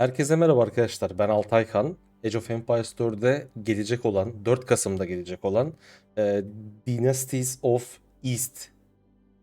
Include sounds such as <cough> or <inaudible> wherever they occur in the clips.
Herkese merhaba arkadaşlar. Ben Altay Kan. Age of Empires 4'de gelecek olan, 4 Kasım'da gelecek olan e, Dynasties of East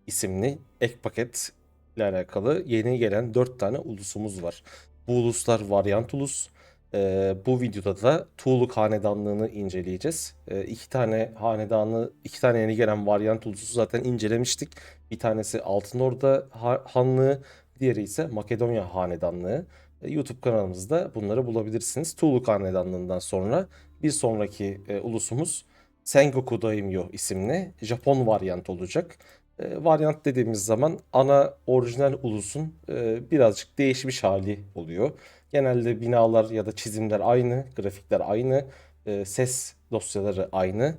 isimli ek paket ile alakalı yeni gelen 4 tane ulusumuz var. Bu uluslar varyant ulus. E, bu videoda da Tuğluk Hanedanlığını inceleyeceğiz. E, iki tane hanedanı, iki tane yeni gelen varyant ulusu zaten incelemiştik. Bir tanesi Altın Orda Ha- Hanlığı, diğeri ise Makedonya Hanedanlığı. E, YouTube kanalımızda bunları bulabilirsiniz. Tuğluk Hanedanlığı'ndan sonra bir sonraki e, ulusumuz Sengoku Daimyo isimli Japon varyant olacak. E, varyant dediğimiz zaman ana orijinal ulusun e, birazcık değişmiş hali oluyor. Genelde binalar ya da çizimler aynı, grafikler aynı, e, ses dosyaları aynı.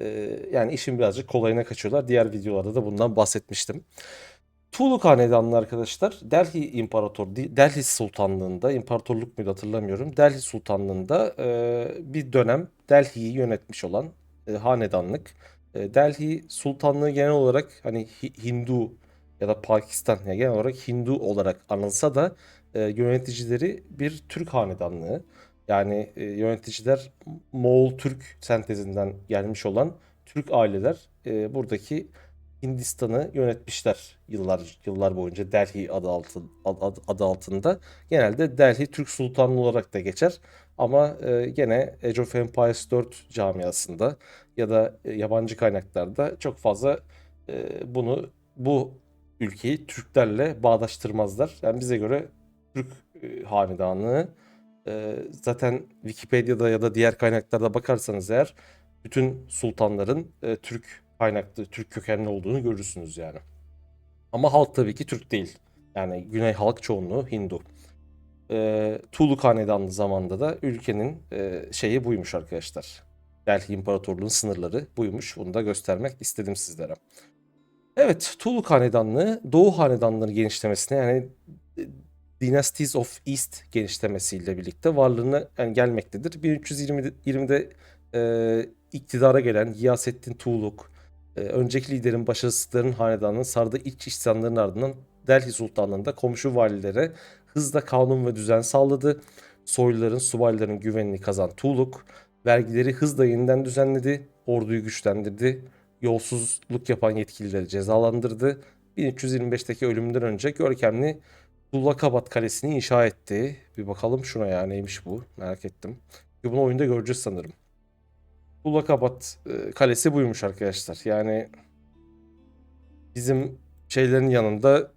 E, yani işin birazcık kolayına kaçıyorlar. Diğer videolarda da bundan bahsetmiştim. Tuğluk Hanedanlı arkadaşlar Delhi İmparator Delhi Sultanlığında imparatorluk muydu hatırlamıyorum. Delhi Sultanlığında e, bir dönem Delhi'yi yönetmiş olan e, hanedanlık. E, Delhi Sultanlığı genel olarak hani Hi- Hindu ya da Pakistan ya genel olarak Hindu olarak anılsa da e, yöneticileri bir Türk hanedanlığı. Yani e, yöneticiler Moğol Türk sentezinden gelmiş olan Türk aileler e, buradaki Hindistan'ı yönetmişler yıllar yıllar boyunca Delhi adı altı, adı, adı altında. Genelde Delhi Türk Sultanlığı olarak da geçer. Ama e, gene Age of Empires 4 camiasında ya da e, yabancı kaynaklarda çok fazla e, bunu bu ülkeyi Türklerle bağdaştırmazlar. Yani bize göre Türk e, hanedanlığı e, zaten Wikipedia'da ya da diğer kaynaklarda bakarsanız eğer bütün sultanların e, Türk kaynaklı, Türk kökenli olduğunu görürsünüz yani. Ama halk tabii ki Türk değil. Yani Güney halk çoğunluğu Hindu. E, Tuğluk Hanedanlı zamanında da ülkenin e, şeyi buymuş arkadaşlar. Delhi İmparatorluğu'nun sınırları buymuş. Bunu da göstermek istedim sizlere. Evet, Tuğluk Hanedanlığı Doğu Hanedanlığı'nın genişlemesine yani e, Dynasties of East genişlemesiyle birlikte varlığına yani gelmektedir. 1320'de e, iktidara gelen Giyasettin Tuğluk, önceki liderin başarısızlıkların hanedanının sardığı iç isyanların ardından Delhi Sultanlığı'nda komşu valilere hızla kanun ve düzen sağladı. Soyluların, subayların güvenini kazan Tuğluk, vergileri hızla yeniden düzenledi, orduyu güçlendirdi, yolsuzluk yapan yetkilileri cezalandırdı. 1325'teki ölümünden önce görkemli Tullakabat Kalesi'ni inşa etti. Bir bakalım şuna ya neymiş bu merak ettim. Bunu oyunda göreceğiz sanırım. Tullakabat e, Kalesi buymuş arkadaşlar. Yani bizim şeylerin yanında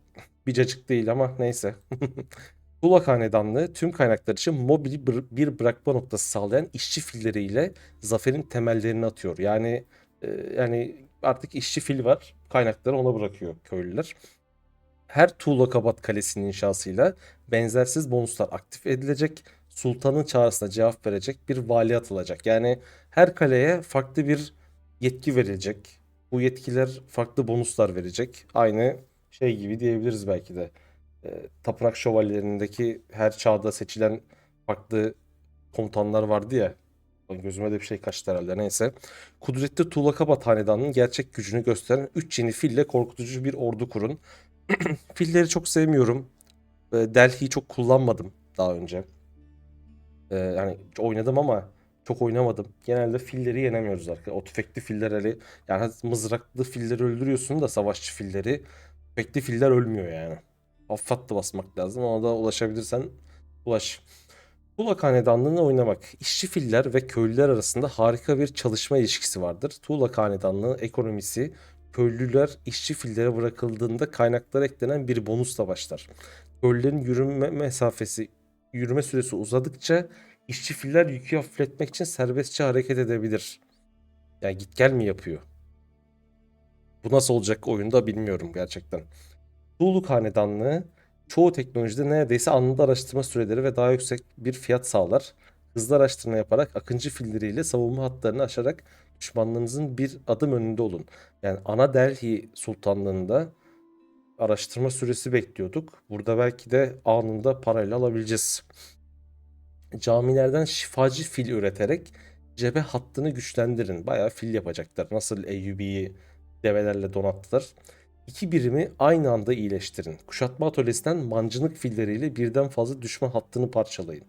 bir cacık değil ama neyse. <laughs> Tulak Hanedanlığı tüm kaynaklar için mobil bır- bir bırakma noktası sağlayan işçi filleriyle zaferin temellerini atıyor. Yani e, yani artık işçi fil var. Kaynakları ona bırakıyor köylüler. Her Tuğlakabat Kalesi'nin inşasıyla benzersiz bonuslar aktif edilecek. Sultanın çağrısına cevap verecek bir vali atılacak. Yani her kaleye farklı bir yetki verilecek. Bu yetkiler farklı bonuslar verecek. Aynı şey gibi diyebiliriz belki de. E, Tapınak şövalyelerindeki her çağda seçilen farklı komutanlar vardı ya. Gözüme de bir şey kaçtı herhalde neyse. Kudretli Tuğlakabat Hanedanı'nın gerçek gücünü gösteren 3 yeni fille korkutucu bir ordu kurun. <clears throat> Filleri çok sevmiyorum. E, Delhi'yi çok kullanmadım daha önce. E, yani oynadım ama çok oynamadım. Genelde filleri yenemiyoruz arkadaşlar. O tüfekli filler yani mızraklı filleri öldürüyorsun da savaşçı filleri. Tüfekli filler ölmüyor yani. Affatlı basmak lazım. Ona da ulaşabilirsen ulaş. Tuğlak Hanedanlığı'nı oynamak. İşçi filler ve köylüler arasında harika bir çalışma ilişkisi vardır. Tuğlak Hanedanlığı ekonomisi köylüler işçi fillere bırakıldığında kaynaklara eklenen bir bonusla başlar. Köylülerin yürüme mesafesi, yürüme süresi uzadıkça işçi filler yükü hafifletmek için serbestçe hareket edebilir. Yani git gel mi yapıyor? Bu nasıl olacak oyunda bilmiyorum gerçekten. Tuğluk Hanedanlığı çoğu teknolojide neredeyse anında araştırma süreleri ve daha yüksek bir fiyat sağlar. Hızlı araştırma yaparak akıncı filleriyle savunma hatlarını aşarak düşmanlarınızın bir adım önünde olun. Yani ana Delhi Sultanlığında araştırma süresi bekliyorduk. Burada belki de anında parayla alabileceğiz. Camilerden şifacı fil üreterek cephe hattını güçlendirin. Bayağı fil yapacaklar. Nasıl Eyyubi'yi develerle donattılar. İki birimi aynı anda iyileştirin. Kuşatma atölyesinden mancınık filleriyle birden fazla düşman hattını parçalayın.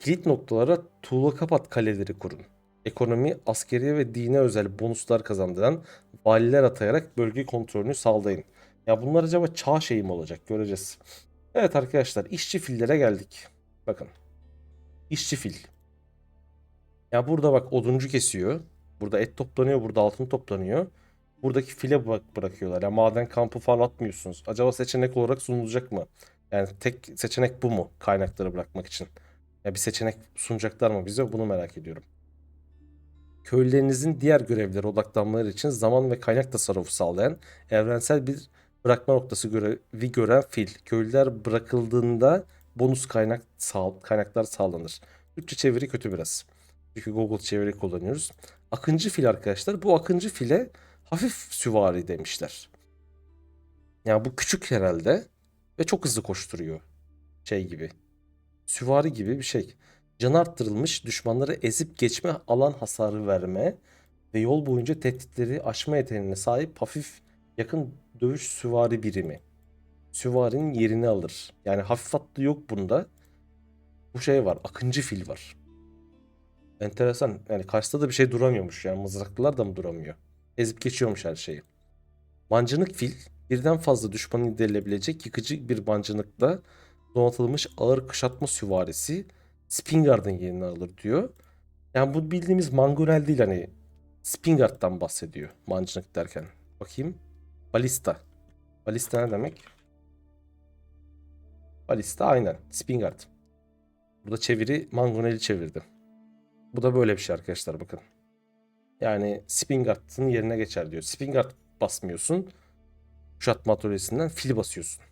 Kilit noktalara tuğla kapat kaleleri kurun. Ekonomi, askeriye ve dine özel bonuslar kazandıran valiler atayarak bölge kontrolünü sağlayın. Ya bunlar acaba çağ şeyi mi olacak? Göreceğiz. Evet arkadaşlar işçi fillere geldik. Bakın. İşçi fil. Ya burada bak oduncu kesiyor. Burada et toplanıyor, burada altın toplanıyor. Buradaki file bak bırakıyorlar. Ya maden kampı falan atmıyorsunuz. Acaba seçenek olarak sunulacak mı? Yani tek seçenek bu mu? Kaynakları bırakmak için. Ya bir seçenek sunacaklar mı bize? Bunu merak ediyorum. Köylülerinizin diğer görevlere odaklanmaları için zaman ve kaynak tasarrufu sağlayan evrensel bir bırakma noktası görevi gören fil. Köylüler bırakıldığında bonus kaynak sağ, kaynaklar sağlanır. Türkçe çeviri kötü biraz. Çünkü Google çeviri kullanıyoruz. Akıncı fil arkadaşlar. Bu akıncı file hafif süvari demişler. Yani bu küçük herhalde ve çok hızlı koşturuyor. Şey gibi. Süvari gibi bir şey. Canı arttırılmış düşmanları ezip geçme alan hasarı verme ve yol boyunca tehditleri aşma yeteneğine sahip hafif yakın dövüş süvari birimi. Süvarinin yerini alır. Yani hafif atlı yok bunda. Bu şey var. Akıncı fil var. Enteresan. Yani karşısında da bir şey duramıyormuş. Yani mızraklılar da mı duramıyor? Ezip geçiyormuş her şeyi. Mancınık fil birden fazla düşmanı indirilebilecek yıkıcı bir mancınıkla donatılmış ağır kuşatma süvarisi Spingard'ın yerini alır diyor. Yani bu bildiğimiz Mangonel değil hani Spingard'dan bahsediyor mancınık derken. Bakayım. Balista. Balista ne demek? Balista aynen. Spingard. Burada çeviri Mangonel'i çevirdi. Bu da böyle bir şey arkadaşlar bakın. Yani Spingard'ın yerine geçer diyor. Spingard basmıyorsun. Kuşatma atölyesinden fil basıyorsun.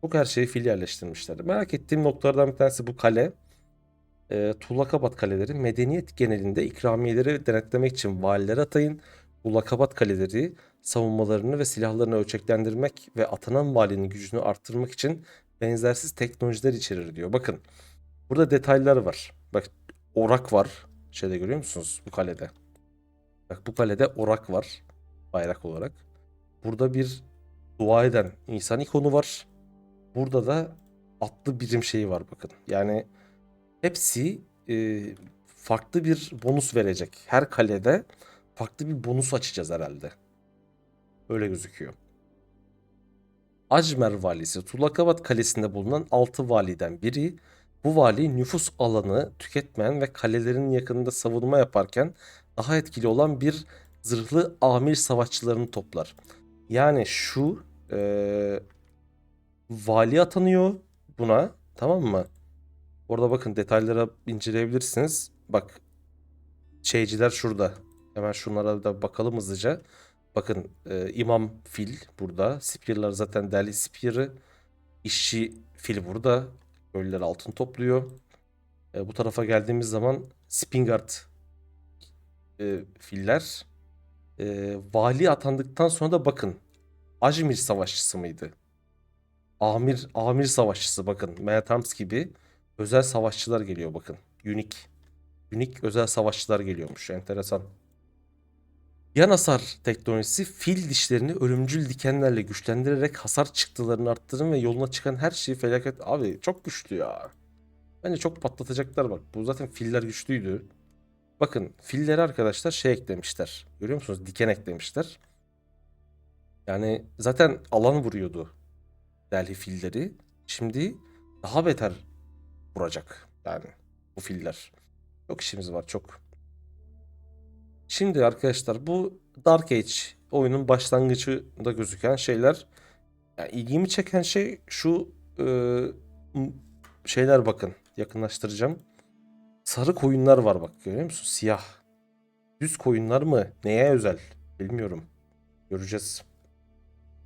Çok her şeyi fil yerleştirmişler. Merak ettiğim noktalardan bir tanesi bu kale. E, Tuğlakabat kaleleri medeniyet genelinde ikramiyeleri denetlemek için valilere atayın. Tuğlakabat kaleleri savunmalarını ve silahlarını ölçeklendirmek ve atanan valinin gücünü arttırmak için benzersiz teknolojiler içerir diyor. Bakın burada detaylar var. Bak orak var. Şeyde görüyor musunuz bu kalede? Bak bu kalede orak var bayrak olarak. Burada bir dua eden insan ikonu var. Burada da atlı birim şeyi var bakın. Yani hepsi e, farklı bir bonus verecek. Her kalede farklı bir bonus açacağız herhalde. Öyle gözüküyor. Ajmer valisi Tulakabat kalesinde bulunan 6 validen biri. Bu vali nüfus alanı tüketmeyen ve kalelerin yakınında savunma yaparken daha etkili olan bir zırhlı amir savaşçılarını toplar. Yani şu e, vali atanıyor buna tamam mı? Orada bakın detaylara inceleyebilirsiniz. Bak şeyciler şurada. Hemen şunlara da bakalım hızlıca. Bakın e, imam fil burada. Spear'lar zaten deli spear'ı. İşçi fil burada. Köylüler altın topluyor. E, bu tarafa geldiğimiz zaman Spingard e, filler. E, vali atandıktan sonra da bakın. Ajmir savaşçısı mıydı? Amir amir savaşçısı bakın. Mehatams gibi özel savaşçılar geliyor bakın. Unique. Unique özel savaşçılar geliyormuş. Enteresan. Yan hasar teknolojisi fil dişlerini ölümcül dikenlerle güçlendirerek hasar çıktılarını arttırın ve yoluna çıkan her şeyi felaket... Abi çok güçlü ya. Bence çok patlatacaklar bak. Bu zaten filler güçlüydü. Bakın filleri arkadaşlar şey eklemişler. Görüyor musunuz? Diken eklemişler. Yani zaten alan vuruyordu Delhi filleri. Şimdi daha beter vuracak yani bu filler. Çok işimiz var çok. Şimdi arkadaşlar bu Dark Age oyunun başlangıcında gözüken şeyler. Yani ilgimi çeken şey şu e, şeyler bakın yakınlaştıracağım. Sarı koyunlar var bak görüyor musun? Siyah. Düz koyunlar mı? Neye özel? Bilmiyorum. Göreceğiz.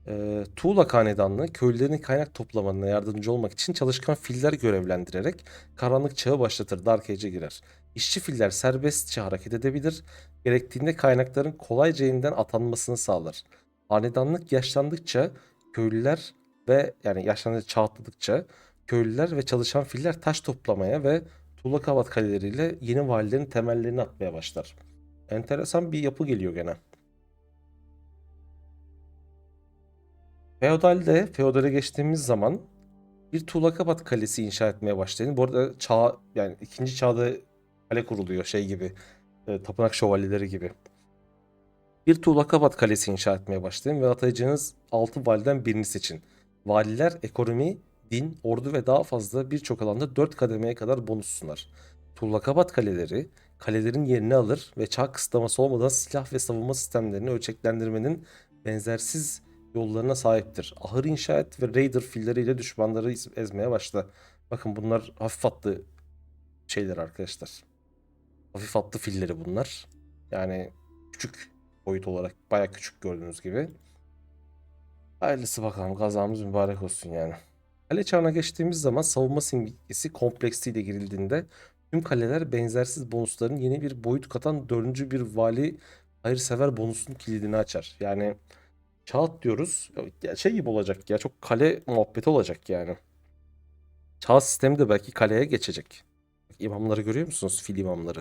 E, Tuğla Hanedanlığı köylülerin kaynak toplamanına yardımcı olmak için çalışkan filler görevlendirerek karanlık çağı başlatır, Dark Age'e girer. İşçi filler serbestçe hareket edebilir, gerektiğinde kaynakların kolayca yeniden atanmasını sağlar. Hanedanlık yaşlandıkça köylüler ve yani yaşlandıkça çağ atladıkça köylüler ve çalışan filler taş toplamaya ve tuğla kavat kaleleriyle yeni valilerin temellerini atmaya başlar. Enteresan bir yapı geliyor gene. Feodal'de, Feodal'e geçtiğimiz zaman bir Tuğlakabat Kalesi inşa etmeye başlayın. Bu arada çağ, yani ikinci çağda kale kuruluyor şey gibi. e, tapınak şövalyeleri gibi. Bir Tuğlakabat Kalesi inşa etmeye başlayın ve atayacağınız 6 validen birini seçin. Valiler ekonomi, din, ordu ve daha fazla birçok alanda 4 kademeye kadar bonus sunar. Tuğlakabat kaleleri kalelerin yerini alır ve çağ kısıtlaması olmadan silah ve savunma sistemlerini ölçeklendirmenin benzersiz yollarına sahiptir. Ahır inşa et ve raider filleriyle düşmanları ezmeye başla. Bakın bunlar hafif atlı şeyler arkadaşlar. Hafif atlı filleri bunlar. Yani küçük boyut olarak baya küçük gördüğünüz gibi. Hayırlısı bakalım kazamız mübarek olsun yani. Kale çağına geçtiğimiz zaman savunma simgesi kompleksiyle girildiğinde tüm kaleler benzersiz bonusların yeni bir boyut katan dördüncü bir vali hayırsever bonusunun kilidini açar. Yani Çağat diyoruz. Ya şey gibi olacak ya çok kale muhabbeti olacak yani. Çağ sistemi de belki kaleye geçecek. İmamları görüyor musunuz? Fil imamları.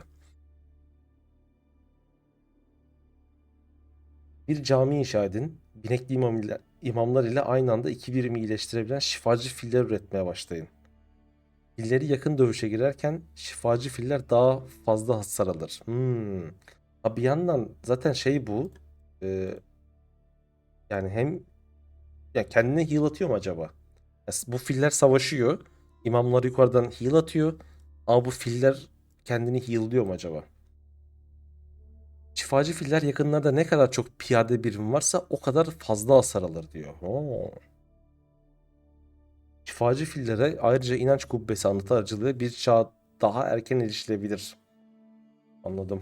Bir cami inşa edin. Binekli imam ile, imamlar ile aynı anda iki birimi iyileştirebilen şifacı filler üretmeye başlayın. Filleri yakın dövüşe girerken şifacı filler daha fazla hasar alır. Hmm. Bir yandan zaten şey bu. e, yani hem ya kendine heal atıyor mu acaba? Ya bu filler savaşıyor. İmamlar yukarıdan heal atıyor. Ama bu filler kendini heal'lıyor mu acaba? Şifacı filler yakınlarda ne kadar çok piyade birim varsa o kadar fazla hasar alır diyor. Oo. Şifacı fillere ayrıca inanç kubbesi anıtı aracılığıyla bir çağ daha erken erişilebilir. Anladım.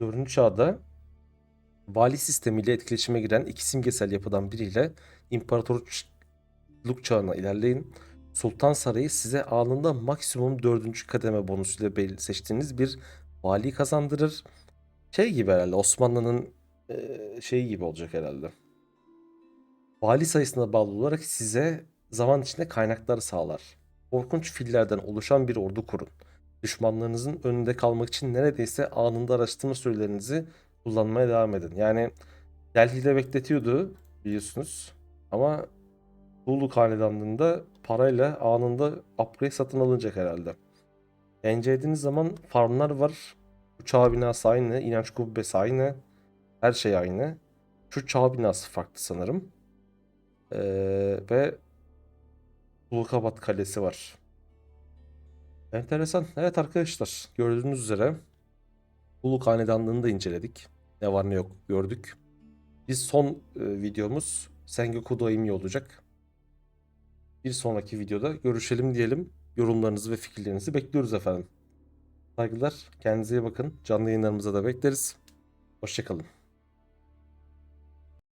Dördüncü çağda vali sistemiyle etkileşime giren iki simgesel yapıdan biriyle imparatorluk çağına ilerleyin. Sultan Sarayı size anında maksimum dördüncü kademe bonusuyla seçtiğiniz bir vali kazandırır. Şey gibi herhalde Osmanlı'nın eee, şeyi gibi olacak herhalde. Vali sayısına bağlı olarak size zaman içinde kaynaklar sağlar. Korkunç fillerden oluşan bir ordu kurun. Düşmanlarınızın önünde kalmak için neredeyse anında araştırma sürelerinizi kullanmaya devam edin. Yani Delhi'de bekletiyordu biliyorsunuz. Ama Lulu Hanedanlığı'nda parayla anında upgrade satın alınacak herhalde. Incelediğiniz zaman farmlar var. Bu binası aynı. inanç kubbesi aynı. Her şey aynı. Şu çağ binası farklı sanırım. Ee, ve Ulukabat Kalesi var. Enteresan. Evet arkadaşlar gördüğünüz üzere Uluk Hanedanlığı'nı da inceledik. Ne var ne yok gördük. Biz son e, videomuz Sengoku Daimi olacak. Bir sonraki videoda görüşelim diyelim. Yorumlarınızı ve fikirlerinizi bekliyoruz efendim. Saygılar. Kendinize iyi bakın. Canlı yayınlarımıza da bekleriz. Hoşçakalın.